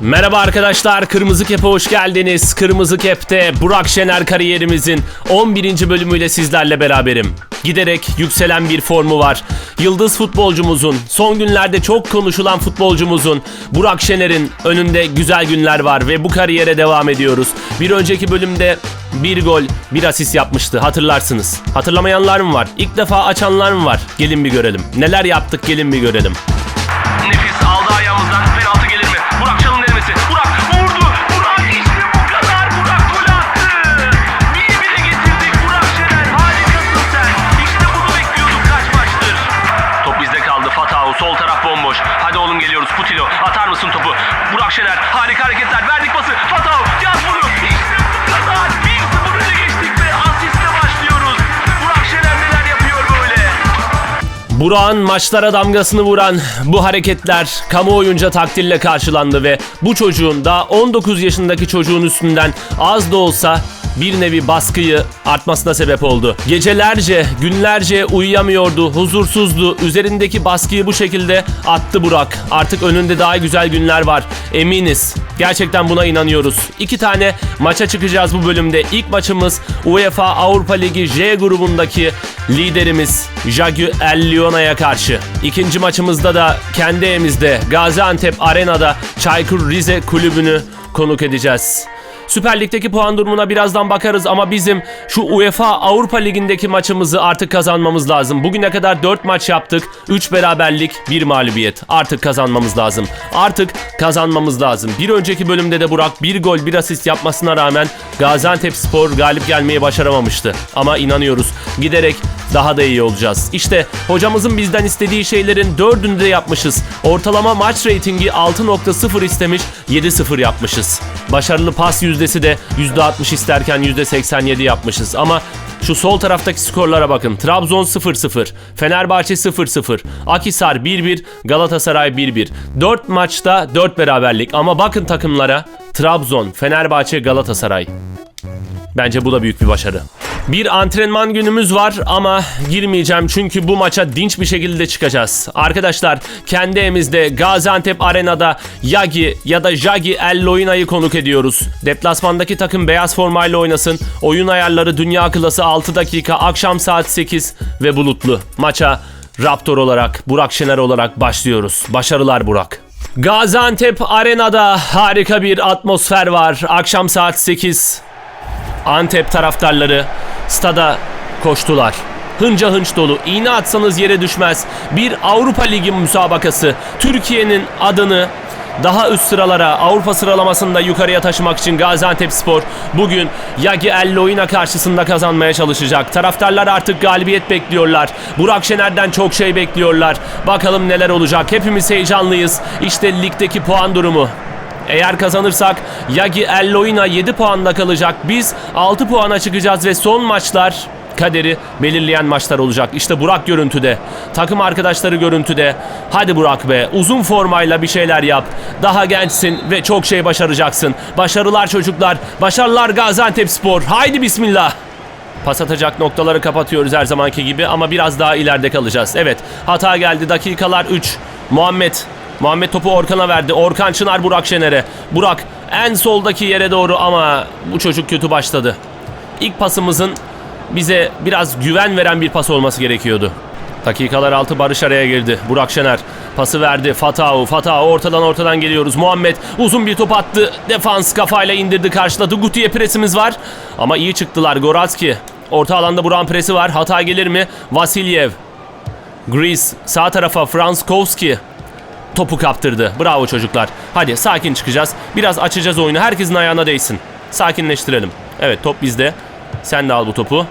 Merhaba arkadaşlar, Kırmızı Kep'e hoş geldiniz. Kırmızı Kep'te Burak Şener kariyerimizin 11. bölümüyle sizlerle beraberim. Giderek yükselen bir formu var. Yıldız futbolcumuzun, son günlerde çok konuşulan futbolcumuzun, Burak Şener'in önünde güzel günler var ve bu kariyere devam ediyoruz. Bir önceki bölümde bir gol, bir asist yapmıştı hatırlarsınız. Hatırlamayanlar mı var? İlk defa açanlar mı var? Gelin bir görelim. Neler yaptık gelin bir görelim. Nefis aldı ayağımızdan Burak'ın maçlara damgasını vuran bu hareketler kamuoyunca takdirle karşılandı ve bu çocuğun da 19 yaşındaki çocuğun üstünden az da olsa bir nevi baskıyı artmasına sebep oldu. Gecelerce, günlerce uyuyamıyordu, huzursuzdu. Üzerindeki baskıyı bu şekilde attı Burak. Artık önünde daha güzel günler var. Eminiz. Gerçekten buna inanıyoruz. İki tane maça çıkacağız bu bölümde. İlk maçımız UEFA Avrupa Ligi J grubundaki liderimiz Jagü El Lyona'ya karşı. İkinci maçımızda da kendi evimizde Gaziantep Arena'da Çaykur Rize kulübünü konuk edeceğiz. Süper Lig'deki puan durumuna birazdan bakarız ama bizim şu UEFA Avrupa Ligi'ndeki maçımızı artık kazanmamız lazım. Bugüne kadar 4 maç yaptık. 3 beraberlik, 1 mağlubiyet. Artık kazanmamız lazım. Artık kazanmamız lazım. Bir önceki bölümde de Burak bir gol bir asist yapmasına rağmen Gaziantep Spor galip gelmeyi başaramamıştı. Ama inanıyoruz giderek daha da iyi olacağız. İşte hocamızın bizden istediği şeylerin dördünü de yapmışız. Ortalama maç reytingi 6.0 istemiş 7.0 yapmışız. Başarılı pas yüzdesi de %60 isterken %87 yapmışız. Ama şu sol taraftaki skorlara bakın. Trabzon 0-0, Fenerbahçe 0-0, Akisar 1-1, Galatasaray 1-1. 4 maçta 4 beraberlik ama bakın takımlara Trabzon, Fenerbahçe, Galatasaray. Bence bu da büyük bir başarı. Bir antrenman günümüz var ama girmeyeceğim çünkü bu maça dinç bir şekilde çıkacağız. Arkadaşlar kendi evimizde Gaziantep Arena'da Yagi ya da Jagi El Loina'yı konuk ediyoruz. Deplasmandaki takım beyaz formayla oynasın. Oyun ayarları dünya klası 6 dakika akşam saat 8 ve bulutlu. Maça Raptor olarak, Burak Şener olarak başlıyoruz. Başarılar Burak. Gaziantep Arena'da harika bir atmosfer var. Akşam saat 8. Antep taraftarları stada koştular. Hınca hınç dolu. İğne atsanız yere düşmez. Bir Avrupa Ligi müsabakası. Türkiye'nin adını daha üst sıralara Avrupa sıralamasında yukarıya taşımak için Gaziantep Spor bugün Yagi El Loina karşısında kazanmaya çalışacak. Taraftarlar artık galibiyet bekliyorlar. Burak Şener'den çok şey bekliyorlar. Bakalım neler olacak. Hepimiz heyecanlıyız. İşte ligdeki puan durumu. Eğer kazanırsak Yagi El Loina 7 puanla kalacak. Biz 6 puana çıkacağız ve son maçlar kaderi belirleyen maçlar olacak. İşte Burak görüntüde. Takım arkadaşları görüntüde. Hadi Burak be uzun formayla bir şeyler yap. Daha gençsin ve çok şey başaracaksın. Başarılar çocuklar. Başarılar Gaziantep Spor. Haydi bismillah. Pas atacak noktaları kapatıyoruz her zamanki gibi ama biraz daha ileride kalacağız. Evet hata geldi dakikalar 3. Muhammed Muhammed topu Orkan'a verdi. Orkan Çınar Burak Şener'e. Burak en soldaki yere doğru ama bu çocuk kötü başladı. İlk pasımızın bize biraz güven veren bir pas olması gerekiyordu. Dakikalar altı Barış araya girdi. Burak Şener pası verdi. Fatao, Fatao ortadan ortadan geliyoruz. Muhammed uzun bir top attı. Defans kafayla indirdi karşıladı. Gutiye presimiz var. Ama iyi çıktılar. Gorazki. Orta alanda Buran presi var. Hata gelir mi? Vasilyev. Grease sağ tarafa Franskowski topu kaptırdı. Bravo çocuklar. Hadi sakin çıkacağız. Biraz açacağız oyunu. Herkesin ayağına değsin. Sakinleştirelim. Evet top bizde. Sen de al bu topu.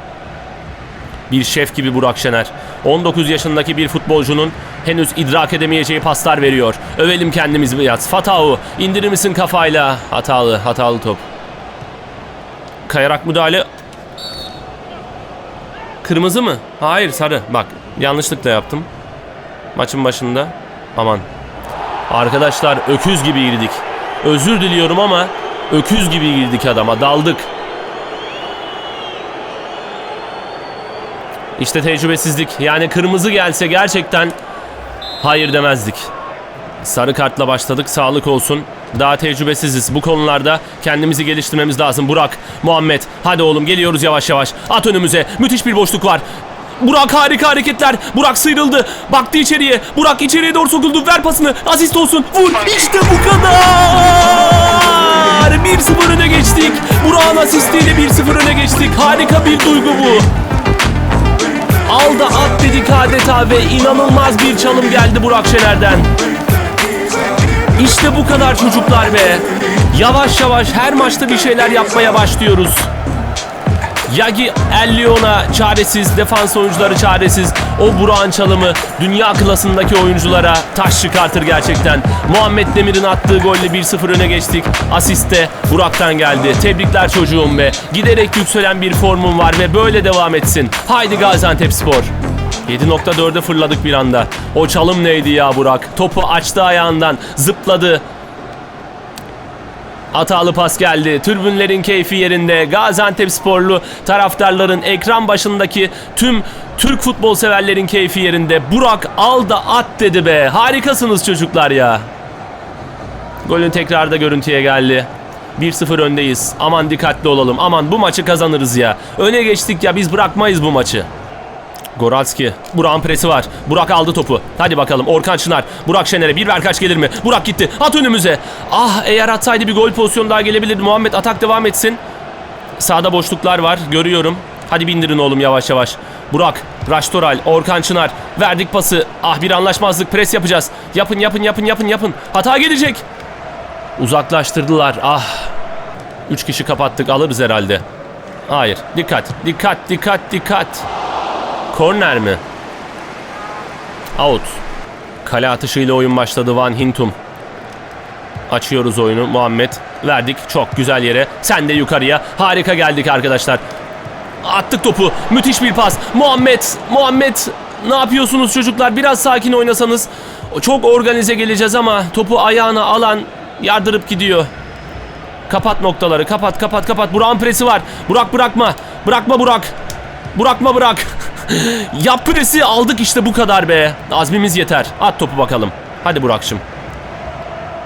Bir şef gibi Burak Şener. 19 yaşındaki bir futbolcunun henüz idrak edemeyeceği paslar veriyor. Övelim kendimizi biraz. Fatao indirir misin kafayla? Hatalı, hatalı top. Kayarak müdahale. Kırmızı mı? Hayır sarı. Bak yanlışlıkla yaptım. Maçın başında. Aman. Arkadaşlar öküz gibi girdik. Özür diliyorum ama öküz gibi girdik adama. Daldık. İşte tecrübesizlik. Yani kırmızı gelse gerçekten hayır demezdik. Sarı kartla başladık. Sağlık olsun. Daha tecrübesiziz. Bu konularda kendimizi geliştirmemiz lazım. Burak, Muhammed. Hadi oğlum geliyoruz yavaş yavaş. At önümüze. Müthiş bir boşluk var. Burak harika hareketler. Burak sıyrıldı. Baktı içeriye. Burak içeriye doğru sokuldu. Ver pasını. Asist olsun. Vur. İşte bu kadar. 1-0 öne geçtik. Burak'ın asistiyle 1-0 öne geçtik. Harika bir duygu bu. Al da at dedik adeta ve inanılmaz bir çalım geldi Burak Şener'den. İşte bu kadar çocuklar be. Yavaş yavaş her maçta bir şeyler yapmaya başlıyoruz. Yagi Ellion'a çaresiz, defans oyuncuları çaresiz. O Burak'ın çalımı dünya klasındaki oyunculara taş çıkartır gerçekten. Muhammed Demir'in attığı golle 1-0 öne geçtik. Asist de Burak'tan geldi. Tebrikler çocuğum be. Giderek yükselen bir formun var ve böyle devam etsin. Haydi Gaziantep Spor. 7.4'e fırladık bir anda. O çalım neydi ya Burak? Topu açtı ayağından, zıpladı. Hatalı pas geldi. Türbünlerin keyfi yerinde. Gaziantep sporlu taraftarların ekran başındaki tüm Türk futbol severlerin keyfi yerinde. Burak al da at dedi be. Harikasınız çocuklar ya. Golün tekrarda görüntüye geldi. 1-0 öndeyiz. Aman dikkatli olalım. Aman bu maçı kazanırız ya. Öne geçtik ya biz bırakmayız bu maçı. Goralski. Burak'ın presi var. Burak aldı topu. Hadi bakalım. Orkan Çınar. Burak Şener'e bir ver kaç gelir mi? Burak gitti. At önümüze. Ah eğer atsaydı bir gol pozisyonu daha gelebilirdi. Muhammed atak devam etsin. Sağda boşluklar var. Görüyorum. Hadi bindirin oğlum yavaş yavaş. Burak, Raştoral, Orkan Çınar. Verdik pası. Ah bir anlaşmazlık. Pres yapacağız. Yapın yapın yapın yapın yapın. Hata gelecek. Uzaklaştırdılar. Ah. Üç kişi kapattık. Alırız herhalde. Hayır. Dikkat. Dikkat. Dikkat. Dikkat. Korner mi? Out. Kale atışıyla oyun başladı Van Hintum. Açıyoruz oyunu Muhammed. Verdik çok güzel yere. Sen de yukarıya. Harika geldik arkadaşlar. Attık topu. Müthiş bir pas. Muhammed. Muhammed. Ne yapıyorsunuz çocuklar? Biraz sakin oynasanız. Çok organize geleceğiz ama topu ayağına alan yardırıp gidiyor. Kapat noktaları. Kapat kapat kapat. Burak'ın presi var. Burak bırakma. Bırakma Burak. Bırakma Burak. Yap presi aldık işte bu kadar be. Azmimiz yeter. At topu bakalım. Hadi Burak'cığım.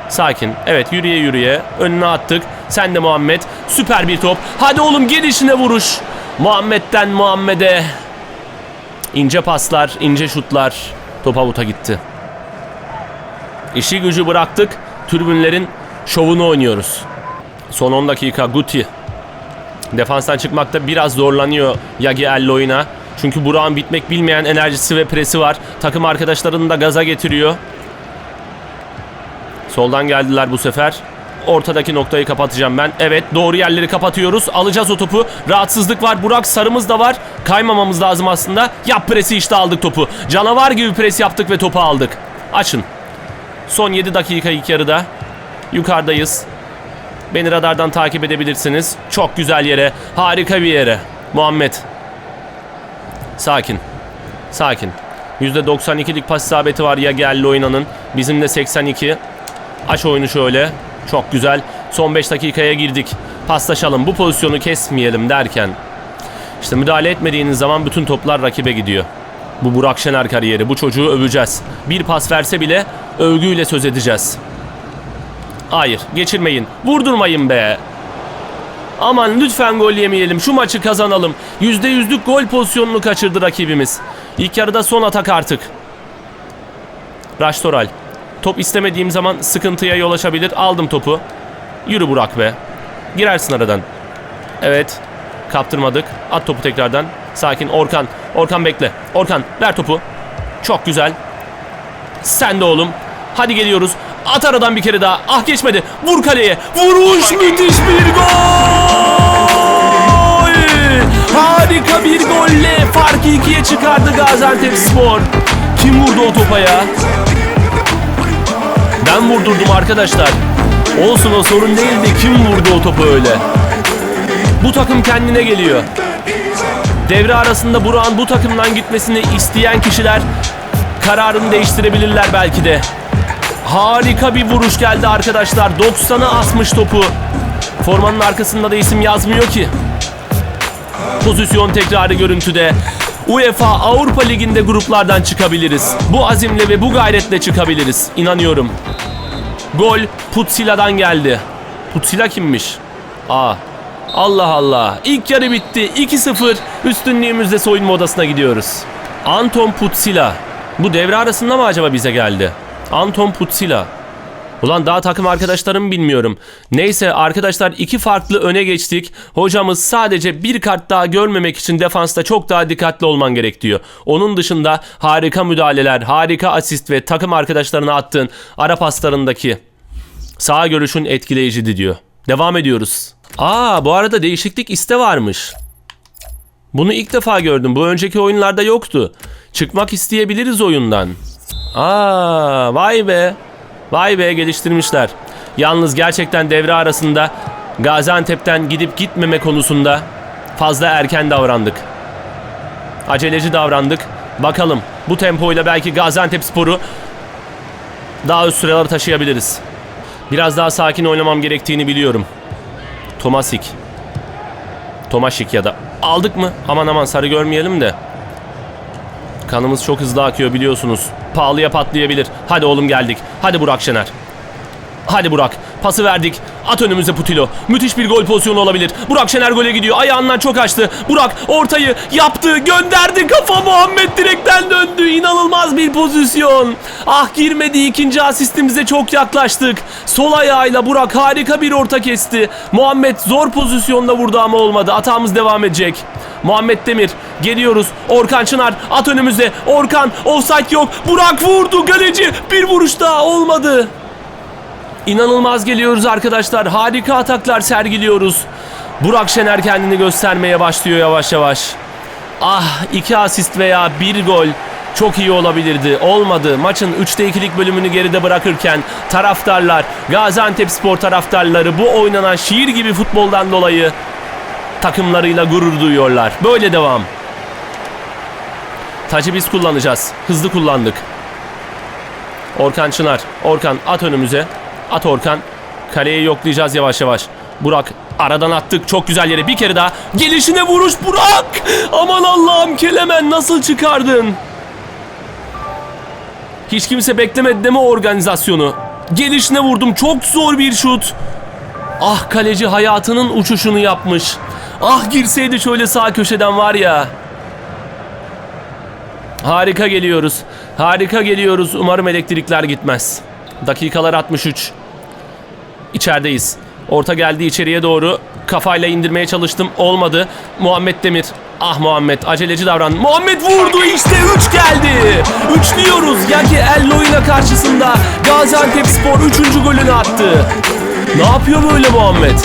Sakin. Evet yürüye yürüye. Önüne attık. Sen de Muhammed. Süper bir top. Hadi oğlum gelişine vuruş. Muhammed'den Muhammed'e. İnce paslar, ince şutlar. Top avuta gitti. İşi gücü bıraktık. Tribünlerin şovunu oynuyoruz. Son 10 dakika Guti. Defanstan çıkmakta biraz zorlanıyor Yagi Elloy'una. Çünkü Burak'ın bitmek bilmeyen enerjisi ve presi var. Takım arkadaşlarını da gaza getiriyor. Soldan geldiler bu sefer. Ortadaki noktayı kapatacağım ben. Evet doğru yerleri kapatıyoruz. Alacağız o topu. Rahatsızlık var. Burak sarımız da var. Kaymamamız lazım aslında. Yap presi işte aldık topu. Canavar gibi pres yaptık ve topu aldık. Açın. Son 7 dakika ilk yarıda. Yukarıdayız. Beni radardan takip edebilirsiniz. Çok güzel yere. Harika bir yere. Muhammed. Sakin. Sakin. %92'lik pas isabeti var ya geldi oynanın. Bizim de 82. Aç oyunu şöyle. Çok güzel. Son 5 dakikaya girdik. Paslaşalım. Bu pozisyonu kesmeyelim derken. İşte müdahale etmediğiniz zaman bütün toplar rakibe gidiyor. Bu Burak Şener kariyeri. Bu çocuğu öveceğiz. Bir pas verse bile övgüyle söz edeceğiz. Hayır geçirmeyin. Vurdurmayın be. Aman lütfen gol yemeyelim. Şu maçı kazanalım. %100'lük gol pozisyonunu kaçırdı rakibimiz. İlk yarıda son atak artık. Raştoral. Top istemediğim zaman sıkıntıya yol açabilir. Aldım topu. Yürü Burak be. Girersin aradan. Evet. Kaptırmadık. At topu tekrardan. Sakin Orkan. Orkan bekle. Orkan ver topu. Çok güzel. Sen de oğlum. Hadi geliyoruz. At aradan bir kere daha. Ah geçmedi. Vur kaleye. Vuruş müthiş bir gol. Harika bir golle farkı ikiye çıkardı Gaziantep Spor. Kim vurdu o topa ya? Ben vurdurdum arkadaşlar. Olsun o sorun değildi. Kim vurdu o topu öyle? Bu takım kendine geliyor. Devre arasında Burak'ın bu takımdan gitmesini isteyen kişiler kararını değiştirebilirler belki de. Harika bir vuruş geldi arkadaşlar. 90'a asmış topu. Formanın arkasında da isim yazmıyor ki. Pozisyon tekrarı görüntüde. UEFA Avrupa Ligi'nde gruplardan çıkabiliriz. Bu azimle ve bu gayretle çıkabiliriz. İnanıyorum. Gol Putsila'dan geldi. Putsila kimmiş? Aa. Allah Allah. İlk yarı bitti. 2-0. Üstünlüğümüzle soyunma odasına gidiyoruz. Anton Putsila. Bu devre arasında mı acaba bize geldi? Anton Putsila. Ulan daha takım arkadaşlarımı bilmiyorum. Neyse arkadaşlar iki farklı öne geçtik. Hocamız sadece bir kart daha görmemek için defansta çok daha dikkatli olman gerek diyor. Onun dışında harika müdahaleler, harika asist ve takım arkadaşlarına attığın ara paslarındaki sağ görüşün etkileyiciydi diyor. Devam ediyoruz. Aa bu arada değişiklik iste varmış. Bunu ilk defa gördüm. Bu önceki oyunlarda yoktu. Çıkmak isteyebiliriz oyundan. Aa vay be. Vay be geliştirmişler. Yalnız gerçekten devre arasında Gaziantep'ten gidip gitmeme konusunda fazla erken davrandık. Aceleci davrandık. Bakalım bu tempoyla belki Gaziantep sporu daha üst sıralara taşıyabiliriz. Biraz daha sakin oynamam gerektiğini biliyorum. Tomasik. Tomaşik ya da aldık mı? Aman aman sarı görmeyelim de. Kanımız çok hızlı akıyor biliyorsunuz. Pahalıya patlayabilir. Hadi oğlum geldik. Hadi Burak Şener. Hadi Burak. Pası verdik. At önümüze Putilo. Müthiş bir gol pozisyonu olabilir. Burak Şener gole gidiyor. Ayağından çok açtı. Burak ortayı yaptı. Gönderdi. Kafa Muhammed direkten döndü. İnanılmaz bir pozisyon. Ah girmedi. ikinci asistimize çok yaklaştık. Sol ayağıyla Burak harika bir orta kesti. Muhammed zor pozisyonda vurdu ama olmadı. Hatamız devam edecek. Muhammed Demir geliyoruz. Orkan Çınar at önümüze. Orkan offside yok. Burak vurdu. Galeci bir vuruş daha olmadı. İnanılmaz geliyoruz arkadaşlar. Harika ataklar sergiliyoruz. Burak Şener kendini göstermeye başlıyor yavaş yavaş. Ah iki asist veya bir gol çok iyi olabilirdi. Olmadı. Maçın 3'te 2'lik bölümünü geride bırakırken taraftarlar, Gaziantep spor taraftarları bu oynanan şiir gibi futboldan dolayı takımlarıyla gurur duyuyorlar. Böyle devam. Tacı biz kullanacağız. Hızlı kullandık. Orkan Çınar. Orkan at önümüze. At Orkan. Kaleyi yoklayacağız yavaş yavaş. Burak aradan attık çok güzel yere bir kere daha. Gelişine vuruş Burak. Aman Allah'ım Kelemen nasıl çıkardın? Hiç kimse beklemedi deme organizasyonu. Gelişine vurdum çok zor bir şut. Ah kaleci hayatının uçuşunu yapmış. Ah girseydi şöyle sağ köşeden var ya. Harika geliyoruz. Harika geliyoruz. Umarım elektrikler gitmez. Dakikalar 63. İçerideyiz. Orta geldi içeriye doğru. Kafayla indirmeye çalıştım. Olmadı. Muhammed Demir. Ah Muhammed aceleci davran. Muhammed vurdu işte 3 geldi. 3 diyoruz. Yaki El Loyna karşısında Gaziantep Spor 3. golünü attı. Ne yapıyor böyle Muhammed?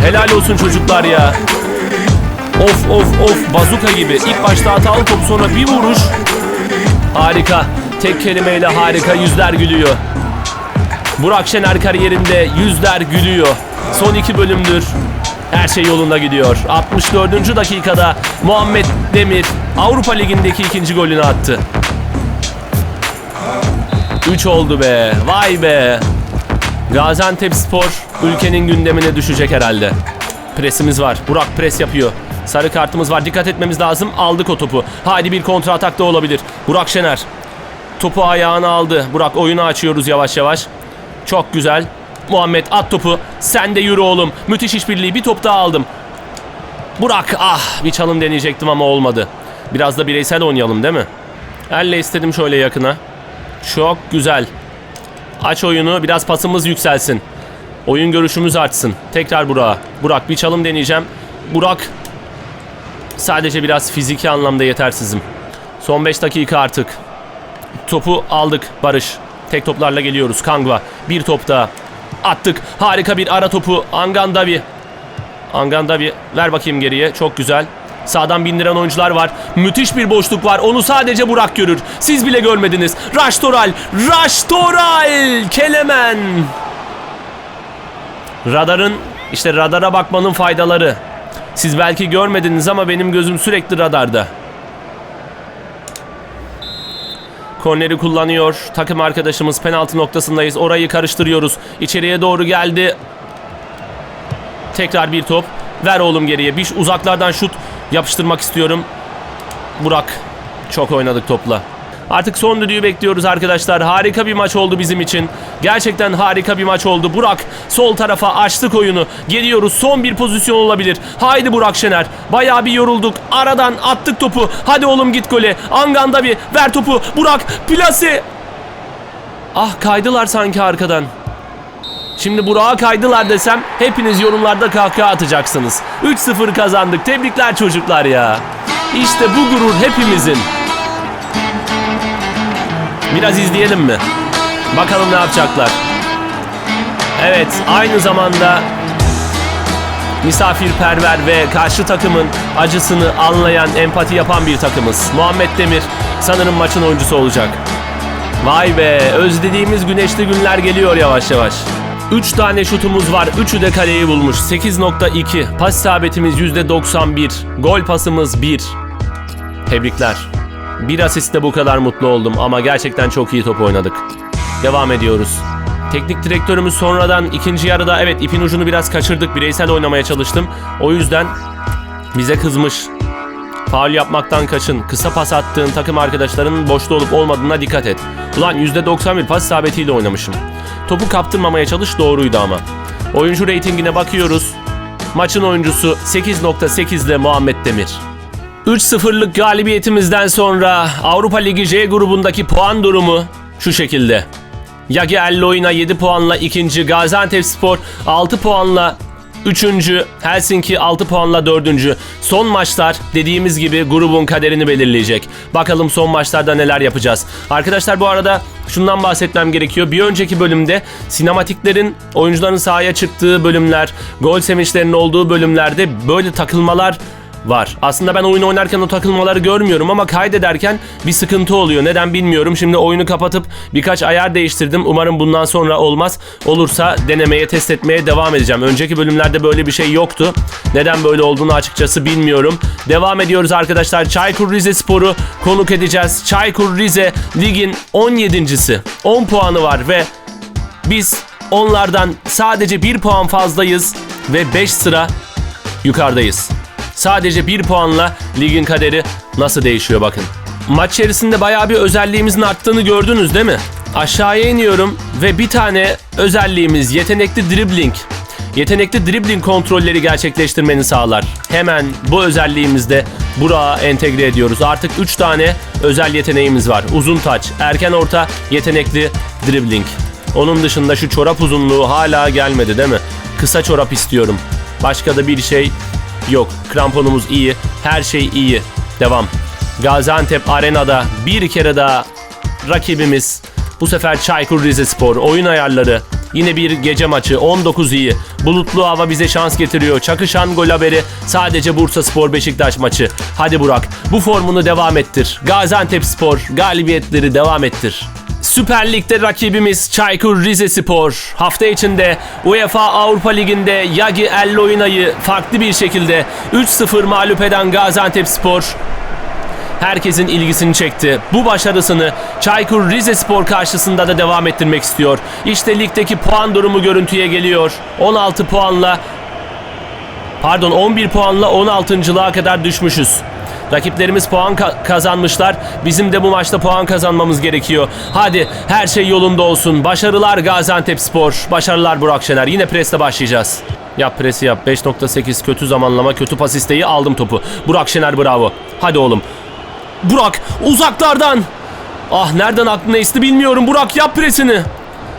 Helal olsun çocuklar ya. Of of of bazuka gibi. İlk başta hatalı top sonra bir vuruş. Harika. Tek kelimeyle harika yüzler gülüyor. Burak Şener kariyerinde yüzler gülüyor. Son iki bölümdür her şey yolunda gidiyor. 64. dakikada Muhammed Demir Avrupa Ligi'ndeki ikinci golünü attı. 3 oldu be. Vay be. Gaziantep Spor ülkenin gündemine düşecek herhalde. Presimiz var. Burak pres yapıyor. Sarı kartımız var. Dikkat etmemiz lazım. Aldık o topu. Haydi bir kontra atak da olabilir. Burak Şener. Topu ayağına aldı. Burak oyunu açıyoruz yavaş yavaş. Çok güzel. Muhammed at topu. Sen de yürü oğlum. Müthiş işbirliği. Bir top daha aldım. Burak ah bir çalım deneyecektim ama olmadı. Biraz da bireysel oynayalım değil mi? Elle istedim şöyle yakına. Çok güzel. Aç oyunu biraz pasımız yükselsin. Oyun görüşümüz artsın. Tekrar Burak'a. Burak bir çalım deneyeceğim. Burak sadece biraz fiziki anlamda yetersizim. Son 5 dakika artık. Topu aldık Barış. Tek toplarla geliyoruz. Kangva. Bir top daha. Attık. Harika bir ara topu. Angandavi. Angandavi. Ver bakayım geriye. Çok güzel. Sağdan bindiren oyuncular var. Müthiş bir boşluk var. Onu sadece Burak görür. Siz bile görmediniz. Raştoral. Raştoral. Kelemen. Radarın işte radara bakmanın faydaları. Siz belki görmediniz ama benim gözüm sürekli radarda. Korneri kullanıyor. Takım arkadaşımız penaltı noktasındayız. Orayı karıştırıyoruz. İçeriye doğru geldi. Tekrar bir top. Ver oğlum geriye. Bir uzaklardan şut yapıştırmak istiyorum. Burak. Çok oynadık topla. Artık son düdüğü bekliyoruz arkadaşlar. Harika bir maç oldu bizim için. Gerçekten harika bir maç oldu. Burak sol tarafa açtık oyunu. Geliyoruz. Son bir pozisyon olabilir. Haydi Burak Şener. Bayağı bir yorulduk. Aradan attık topu. Hadi oğlum git gole. Anganda bir ver topu. Burak plase. Ah kaydılar sanki arkadan. Şimdi Burak'a kaydılar desem hepiniz yorumlarda kahkaha atacaksınız. 3-0 kazandık. Tebrikler çocuklar ya. İşte bu gurur hepimizin. Biraz izleyelim mi? Bakalım ne yapacaklar. Evet, aynı zamanda misafirperver ve karşı takımın acısını anlayan, empati yapan bir takımız. Muhammed Demir sanırım maçın oyuncusu olacak. Vay be, özlediğimiz güneşli günler geliyor yavaş yavaş. 3 tane şutumuz var. 3'ü de kaleyi bulmuş. 8.2. Pas isabetimiz %91. Gol pasımız 1. Tebrikler. Bir asistle bu kadar mutlu oldum ama gerçekten çok iyi top oynadık. Devam ediyoruz. Teknik direktörümüz sonradan ikinci yarıda evet ipin ucunu biraz kaçırdık. Bireysel oynamaya çalıştım. O yüzden bize kızmış. Faul yapmaktan kaçın. Kısa pas attığın takım arkadaşlarının boşta olup olmadığına dikkat et. Ulan %91 pas isabetiyle oynamışım. Topu kaptırmamaya çalış doğruydu ama. Oyuncu reytingine bakıyoruz. Maçın oyuncusu 8.8 ile Muhammed Demir. 3-0'lık galibiyetimizden sonra Avrupa Ligi J grubundaki puan durumu şu şekilde. Yagi Elloyna 7 puanla ikinci, Gaziantepspor 6 puanla üçüncü, Helsinki 6 puanla dördüncü. Son maçlar dediğimiz gibi grubun kaderini belirleyecek. Bakalım son maçlarda neler yapacağız. Arkadaşlar bu arada şundan bahsetmem gerekiyor. Bir önceki bölümde sinematiklerin oyuncuların sahaya çıktığı bölümler, gol sevinçlerinin olduğu bölümlerde böyle takılmalar var. Aslında ben oyunu oynarken o takılmaları görmüyorum ama kaydederken bir sıkıntı oluyor. Neden bilmiyorum. Şimdi oyunu kapatıp birkaç ayar değiştirdim. Umarım bundan sonra olmaz. Olursa denemeye, test etmeye devam edeceğim. Önceki bölümlerde böyle bir şey yoktu. Neden böyle olduğunu açıkçası bilmiyorum. Devam ediyoruz arkadaşlar. Çaykur Rizespor'u konuk edeceğiz. Çaykur Rize ligin 17.si. 10 puanı var ve biz onlardan sadece 1 puan fazlayız ve 5 sıra yukarıdayız. Sadece 1 puanla ligin kaderi nasıl değişiyor bakın. Maç içerisinde bayağı bir özelliğimizin arttığını gördünüz değil mi? Aşağıya iniyorum ve bir tane özelliğimiz yetenekli dribbling. Yetenekli dribbling kontrolleri gerçekleştirmeni sağlar. Hemen bu özelliğimizde Burak'a entegre ediyoruz. Artık 3 tane özel yeteneğimiz var. Uzun taç, erken orta, yetenekli dribbling. Onun dışında şu çorap uzunluğu hala gelmedi değil mi? Kısa çorap istiyorum. Başka da bir şey yok. Kramponumuz iyi. Her şey iyi. Devam. Gaziantep Arena'da bir kere daha rakibimiz bu sefer Çaykur Rizespor oyun ayarları yine bir gece maçı 19 iyi bulutlu hava bize şans getiriyor çakışan gol haberi sadece Bursa Spor Beşiktaş maçı hadi Burak bu formunu devam ettir Gaziantep Spor galibiyetleri devam ettir Süper Lig'de rakibimiz Çaykur Rizespor hafta içinde UEFA Avrupa Ligi'nde Yagi Elloyna'yı farklı bir şekilde 3-0 mağlup eden Gaziantepspor herkesin ilgisini çekti. Bu başarısını Çaykur Rizespor karşısında da devam ettirmek istiyor. İşte ligdeki puan durumu görüntüye geliyor. 16 puanla pardon 11 puanla 16.lığa kadar düşmüşüz. Rakiplerimiz puan ka- kazanmışlar. Bizim de bu maçta puan kazanmamız gerekiyor. Hadi her şey yolunda olsun. Başarılar Gaziantepspor. Başarılar Burak Şener. Yine presle başlayacağız. Yap presi yap. 5.8 kötü zamanlama, kötü pas isteği aldım topu. Burak Şener bravo. Hadi oğlum. Burak uzaklardan. Ah nereden aklına esti bilmiyorum. Burak yap presini.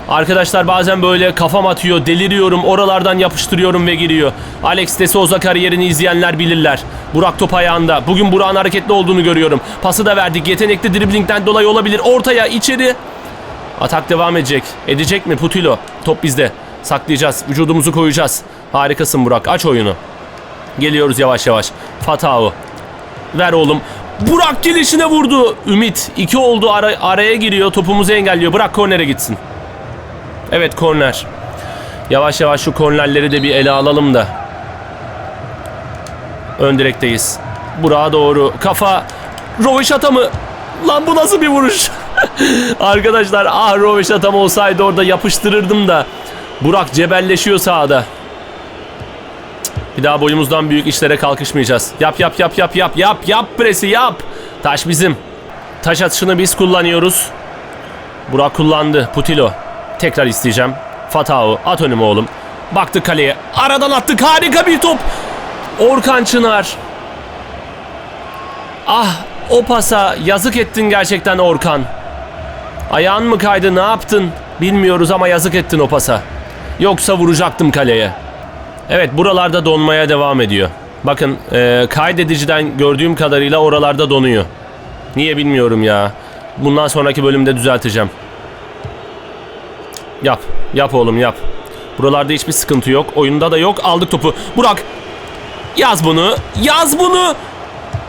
Arkadaşlar bazen böyle kafam atıyor, deliriyorum, oralardan yapıştırıyorum ve giriyor. Alex de Souza kariyerini izleyenler bilirler. Burak top ayağında. Bugün Burak'ın hareketli olduğunu görüyorum. Pası da verdik. Yetenekli driblingden dolayı olabilir. Ortaya, içeri. Atak devam edecek. Edecek mi Putilo? Top bizde. Saklayacağız. Vücudumuzu koyacağız. Harikasın Burak. Aç oyunu. Geliyoruz yavaş yavaş. Fatao. Ver oğlum. Burak gelişine vurdu. Ümit. iki oldu ara- araya giriyor. Topumuzu engelliyor. Bırak kornere gitsin. Evet korner. Yavaş yavaş şu kornerleri de bir ele alalım da. Ön direkteyiz. Burak'a doğru. Kafa. Roveşata mı? Lan bu nasıl bir vuruş? Arkadaşlar ah Roveşatam olsaydı orada yapıştırırdım da. Burak cebelleşiyor sahada. Bir daha boyumuzdan büyük işlere kalkışmayacağız. Yap yap yap yap yap yap yap presi yap. Taş bizim. Taş atışını biz kullanıyoruz. Burak kullandı. Putilo. Tekrar isteyeceğim. Fatao at önüme oğlum. Baktık kaleye. Aradan attık. Harika bir top. Orkan Çınar. Ah o pasa yazık ettin gerçekten Orkan. Ayağın mı kaydı ne yaptın bilmiyoruz ama yazık ettin o pasa. Yoksa vuracaktım kaleye. Evet buralarda donmaya devam ediyor. Bakın e, kaydediciden gördüğüm kadarıyla oralarda donuyor. Niye bilmiyorum ya. Bundan sonraki bölümde düzelteceğim. Yap. Yap oğlum yap. Buralarda hiçbir sıkıntı yok. Oyunda da yok. Aldık topu. Burak. Yaz bunu. Yaz bunu.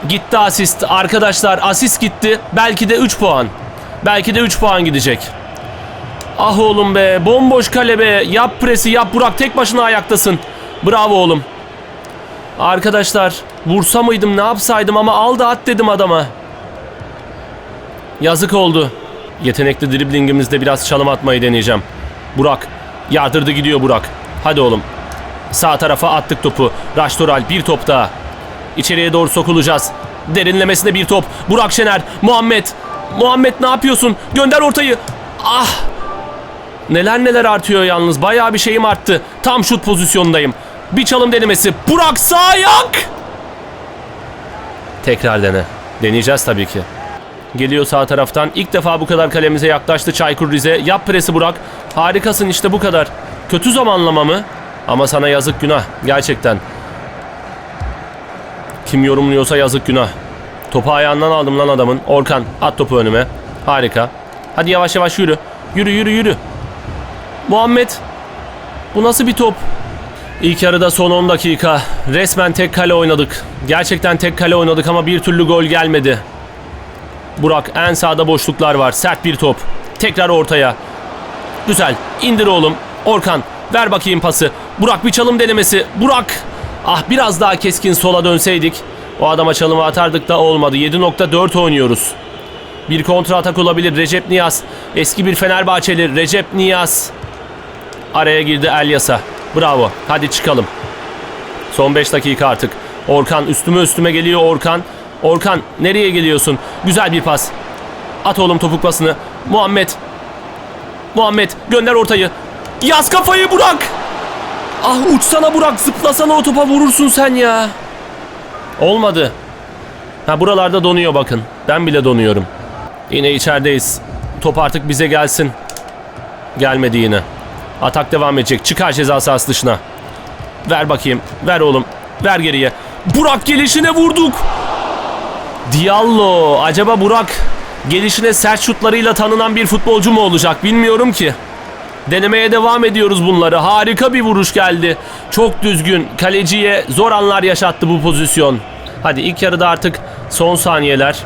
Gitti asist. Arkadaşlar asist gitti. Belki de 3 puan. Belki de 3 puan gidecek. Ah oğlum be. Bomboş kale be. Yap presi yap Burak. Tek başına ayaktasın. Bravo oğlum. Arkadaşlar vursa mıydım ne yapsaydım ama al da at dedim adama. Yazık oldu. Yetenekli driblingimizde biraz çalım atmayı deneyeceğim. Burak. Yardırdı gidiyor Burak. Hadi oğlum. Sağ tarafa attık topu. Raştoral bir top daha. İçeriye doğru sokulacağız. Derinlemesine bir top. Burak Şener. Muhammed. Muhammed ne yapıyorsun? Gönder ortayı. Ah. Neler neler artıyor yalnız. Bayağı bir şeyim arttı. Tam şut pozisyondayım. Bir çalım denemesi. Burak sağ ayak. Tekrar dene. Deneyeceğiz tabii ki. Geliyor sağ taraftan. İlk defa bu kadar kalemize yaklaştı Çaykur Rize. Yap presi Burak. Harikasın işte bu kadar. Kötü zamanlama mı? Ama sana yazık günah. Gerçekten. Kim yorumluyorsa yazık günah. Topu ayağından aldım lan adamın. Orkan at topu önüme. Harika. Hadi yavaş yavaş yürü. Yürü yürü yürü. Muhammed. Bu nasıl bir top? İlk yarıda son 10 dakika. Resmen tek kale oynadık. Gerçekten tek kale oynadık ama bir türlü gol gelmedi. Burak en sağda boşluklar var. Sert bir top. Tekrar ortaya. Güzel. İndir oğlum. Orkan ver bakayım pası. Burak bir çalım denemesi. Burak. Ah biraz daha keskin sola dönseydik. O adama çalımı atardık da olmadı. 7.4 oynuyoruz. Bir kontra atak olabilir. Recep Niyaz. Eski bir Fenerbahçeli. Recep Niyaz. Araya girdi Elyas'a. Bravo. Hadi çıkalım. Son 5 dakika artık. Orkan üstüme üstüme geliyor Orkan. Orkan nereye geliyorsun? Güzel bir pas. At oğlum topuk pasını. Muhammed. Muhammed gönder ortayı. Yaz kafayı Burak. Ah uçsana Burak zıplasana o topa vurursun sen ya. Olmadı. Ha buralarda donuyor bakın. Ben bile donuyorum. Yine içerideyiz. Top artık bize gelsin. Gelmedi yine. Atak devam edecek. Çıkar ceza sahası dışına. Ver bakayım. Ver oğlum. Ver geriye. Burak gelişine vurduk. Diallo. Acaba Burak gelişine sert şutlarıyla tanınan bir futbolcu mu olacak bilmiyorum ki. Denemeye devam ediyoruz bunları. Harika bir vuruş geldi. Çok düzgün. Kaleciye zor anlar yaşattı bu pozisyon. Hadi ilk yarıda artık son saniyeler.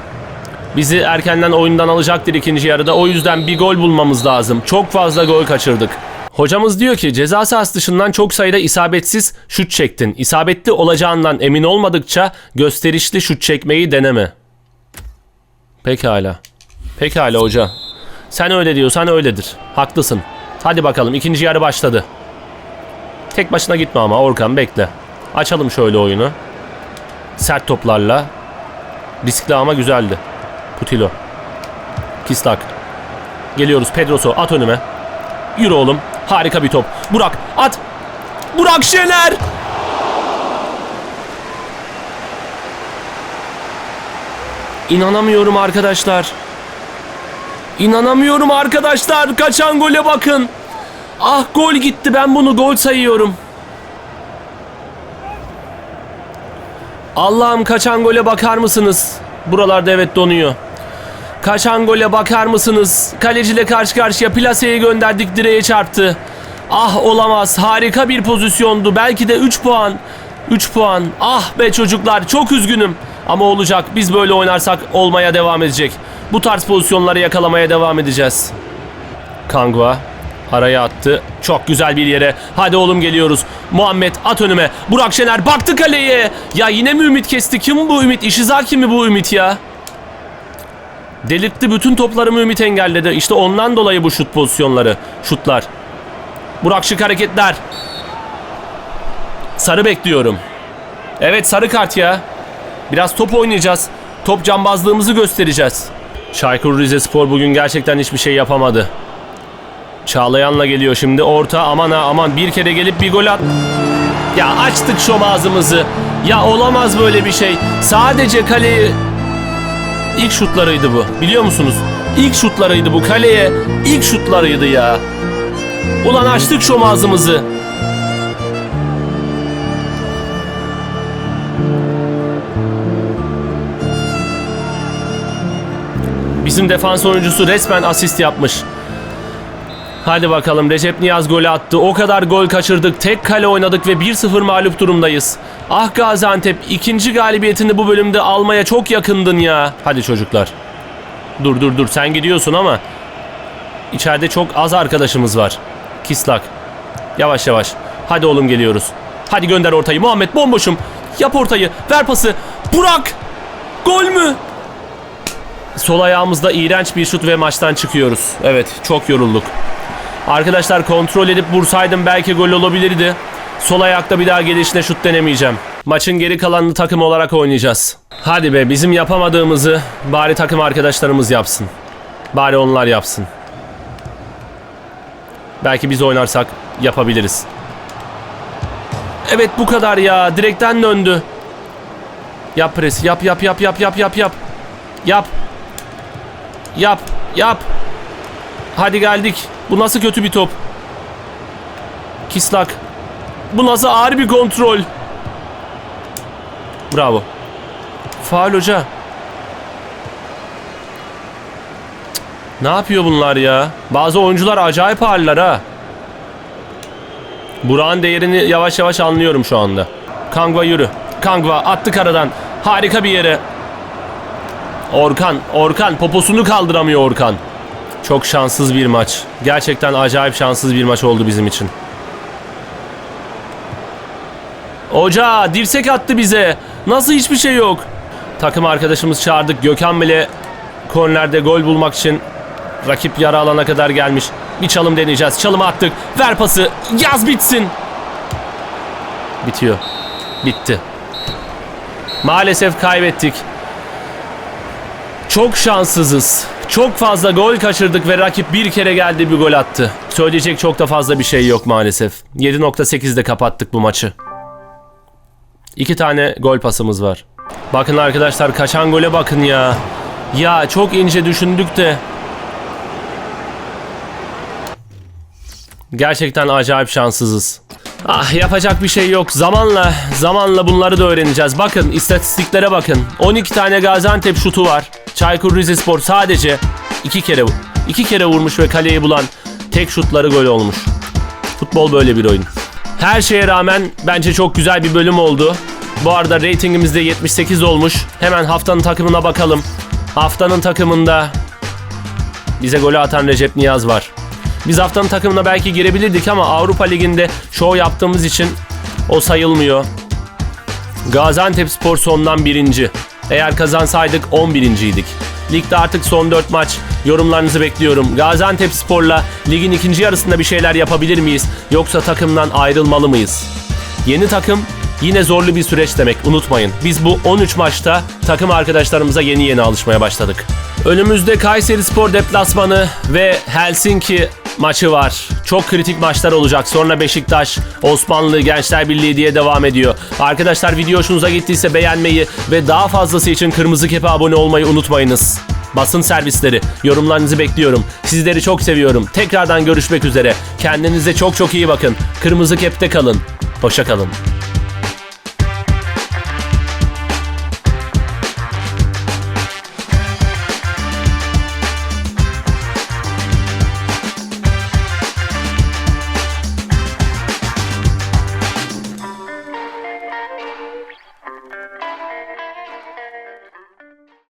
Bizi erkenden oyundan alacaktır ikinci yarıda. O yüzden bir gol bulmamız lazım. Çok fazla gol kaçırdık. Hocamız diyor ki ceza sahası dışından çok sayıda isabetsiz şut çektin. İsabetli olacağından emin olmadıkça gösterişli şut çekmeyi deneme. Pekala. Pekala hoca. Sen öyle diyorsan öyledir. Haklısın. Hadi bakalım ikinci yarı başladı. Tek başına gitme ama Orkan bekle. Açalım şöyle oyunu. Sert toplarla. Riskli ama güzeldi. Putilo. Kistak. Geliyoruz Pedroso at önüme. Yürü oğlum. Harika bir top. Burak at. Burak Şener. İnanamıyorum arkadaşlar. İnanamıyorum arkadaşlar. Kaçan gole bakın. Ah gol gitti. Ben bunu gol sayıyorum. Allah'ım kaçan gole bakar mısınız? Buralarda evet donuyor. Kaçan gole bakar mısınız? Kaleciyle karşı karşıya plaseyi gönderdik direğe çarptı. Ah olamaz. Harika bir pozisyondu. Belki de 3 puan. 3 puan. Ah be çocuklar çok üzgünüm. Ama olacak. Biz böyle oynarsak olmaya devam edecek. Bu tarz pozisyonları yakalamaya devam edeceğiz. Kangwa araya attı. Çok güzel bir yere. Hadi oğlum geliyoruz. Muhammed at önüme. Burak Şener baktı kaleye. Ya yine mi ümit kesti? Kim bu ümit? Ishizaki mi bu ümit ya? Delirtti bütün toplarımı Ümit engelledi. İşte ondan dolayı bu şut pozisyonları. Şutlar. Burak şık hareketler. Sarı bekliyorum. Evet sarı kart ya. Biraz top oynayacağız. Top cambazlığımızı göstereceğiz. Çaykur Rizespor bugün gerçekten hiçbir şey yapamadı. Çağlayan'la geliyor şimdi orta aman ha aman bir kere gelip bir gol at. Ya açtık şom ağzımızı. Ya olamaz böyle bir şey. Sadece kaleyi ilk şutlarıydı bu. Biliyor musunuz? İlk şutlarıydı bu kaleye. ilk şutlarıydı ya. Ulan açtık şom ağzımızı. Bizim defans oyuncusu resmen asist yapmış. Hadi bakalım Recep Niyaz golü attı. O kadar gol kaçırdık. Tek kale oynadık ve 1-0 mağlup durumdayız. Ah Gaziantep ikinci galibiyetini bu bölümde almaya çok yakındın ya. Hadi çocuklar. Dur dur dur sen gidiyorsun ama içeride çok az arkadaşımız var. Kislak. Yavaş yavaş. Hadi oğlum geliyoruz. Hadi gönder ortayı. Muhammed bomboşum. Yap ortayı. Ver pası. Burak. Gol mü? Sol ayağımızda iğrenç bir şut ve maçtan çıkıyoruz. Evet çok yorulduk. Arkadaşlar kontrol edip vursaydım belki gol olabilirdi. Sol ayakta bir daha gelişine şut denemeyeceğim. Maçın geri kalanını takım olarak oynayacağız. Hadi be bizim yapamadığımızı bari takım arkadaşlarımız yapsın. Bari onlar yapsın. Belki biz oynarsak yapabiliriz. Evet bu kadar ya. Direkten döndü. Yap pres. Yap yap yap yap yap yap yap. Yap. Yap. Yap. Hadi geldik. Bu nasıl kötü bir top? Kislak. Bu nasıl ağır bir kontrol? Bravo. Faul hoca. Ne yapıyor bunlar ya? Bazı oyuncular acayip haller ha. Burak'ın değerini yavaş yavaş anlıyorum şu anda. Kangva yürü. Kangva attı karadan. Harika bir yere. Orkan, Orkan poposunu kaldıramıyor Orkan. Çok şanssız bir maç. Gerçekten acayip şanssız bir maç oldu bizim için. Hoca dirsek attı bize. Nasıl hiçbir şey yok. Takım arkadaşımız çağırdık. Gökhan bile kornerde gol bulmak için rakip yarı alana kadar gelmiş. Bir çalım deneyeceğiz. Çalımı attık. Ver pası. Yaz bitsin. Bitiyor. Bitti. Maalesef kaybettik. Çok şanssızız. Çok fazla gol kaçırdık ve rakip bir kere geldi bir gol attı. Söyleyecek çok da fazla bir şey yok maalesef. 7.8'de kapattık bu maçı. İki tane gol pasımız var. Bakın arkadaşlar kaçan gole bakın ya. Ya çok ince düşündük de. Gerçekten acayip şanssızız. Ah yapacak bir şey yok. Zamanla zamanla bunları da öğreneceğiz. Bakın istatistiklere bakın. 12 tane Gaziantep şutu var. Çaykur Rizespor sadece iki kere iki kere vurmuş ve kaleyi bulan tek şutları gol olmuş. Futbol böyle bir oyun. Her şeye rağmen bence çok güzel bir bölüm oldu. Bu arada reytingimiz de 78 olmuş. Hemen haftanın takımına bakalım. Haftanın takımında bize golü atan Recep Niyaz var. Biz haftanın takımına belki girebilirdik ama Avrupa Ligi'nde show yaptığımız için o sayılmıyor. Gaziantep Spor sondan birinci. Eğer kazansaydık 11. idik. Ligde artık son 4 maç. Yorumlarınızı bekliyorum. Gaziantep Spor'la ligin ikinci yarısında bir şeyler yapabilir miyiz? Yoksa takımdan ayrılmalı mıyız? Yeni takım yine zorlu bir süreç demek unutmayın. Biz bu 13 maçta takım arkadaşlarımıza yeni yeni alışmaya başladık. Önümüzde Kayseri Spor deplasmanı ve Helsinki maçı var. Çok kritik maçlar olacak. Sonra Beşiktaş, Osmanlı, Gençler Birliği diye devam ediyor. Arkadaşlar video hoşunuza gittiyse beğenmeyi ve daha fazlası için Kırmızı Kepe abone olmayı unutmayınız. Basın servisleri, yorumlarınızı bekliyorum. Sizleri çok seviyorum. Tekrardan görüşmek üzere. Kendinize çok çok iyi bakın. Kırmızı Kep'te kalın. Hoşça kalın.